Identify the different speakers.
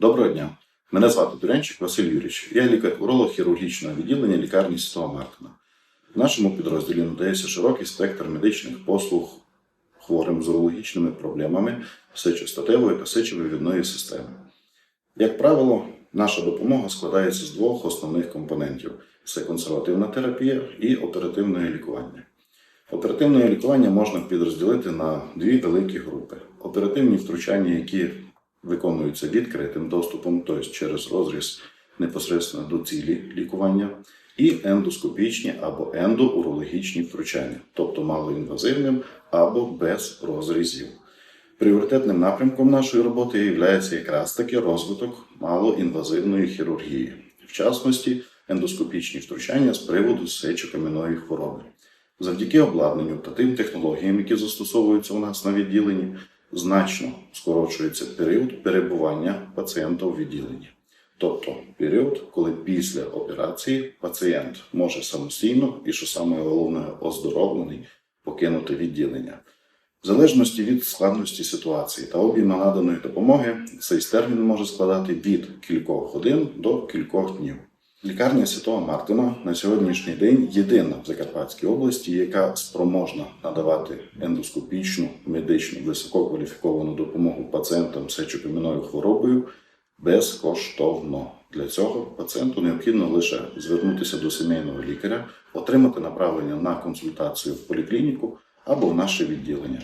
Speaker 1: Доброго дня. Мене звати Турянчик Василь Юрійович. Я лікар-уролог хірургічного відділення лікарні Святого Мартина. В нашому підрозділі надається широкий спектр медичних послуг хворим з урологічними проблемами сечостатевої та сечовивідної системи. Як правило, наша допомога складається з двох основних компонентів: це консервативна терапія і оперативне лікування. Оперативне лікування можна підрозділити на дві великі групи: оперативні втручання, які виконуються відкритим доступом, тобто через розріз непосередньо до цілі лікування, і ендоскопічні або ендоурологічні втручання, тобто малоінвазивним або без розрізів. Пріоритетним напрямком нашої роботи є якраз таки розвиток малоінвазивної хірургії, в частності ендоскопічні втручання з приводу сечокам'яної хвороби. Завдяки обладнанню та тим технологіям, які застосовуються у нас на відділенні, значно скорочується період перебування пацієнта у відділенні. Тобто період, коли після операції пацієнт може самостійно і, що саме головне, оздоровлений покинути відділення. В залежності від складності ситуації та об'єму наданої допомоги, цей термін може складати від кількох годин до кількох днів. Лікарня Святого Мартина на сьогоднішній день єдина в Закарпатській області, яка спроможна надавати ендоскопічну медичну висококваліфіковану допомогу пацієнтам з сечокам'яною хворобою безкоштовно. Для цього пацієнту необхідно лише звернутися до сімейного лікаря, отримати направлення на консультацію в поліклініку або в наше відділення.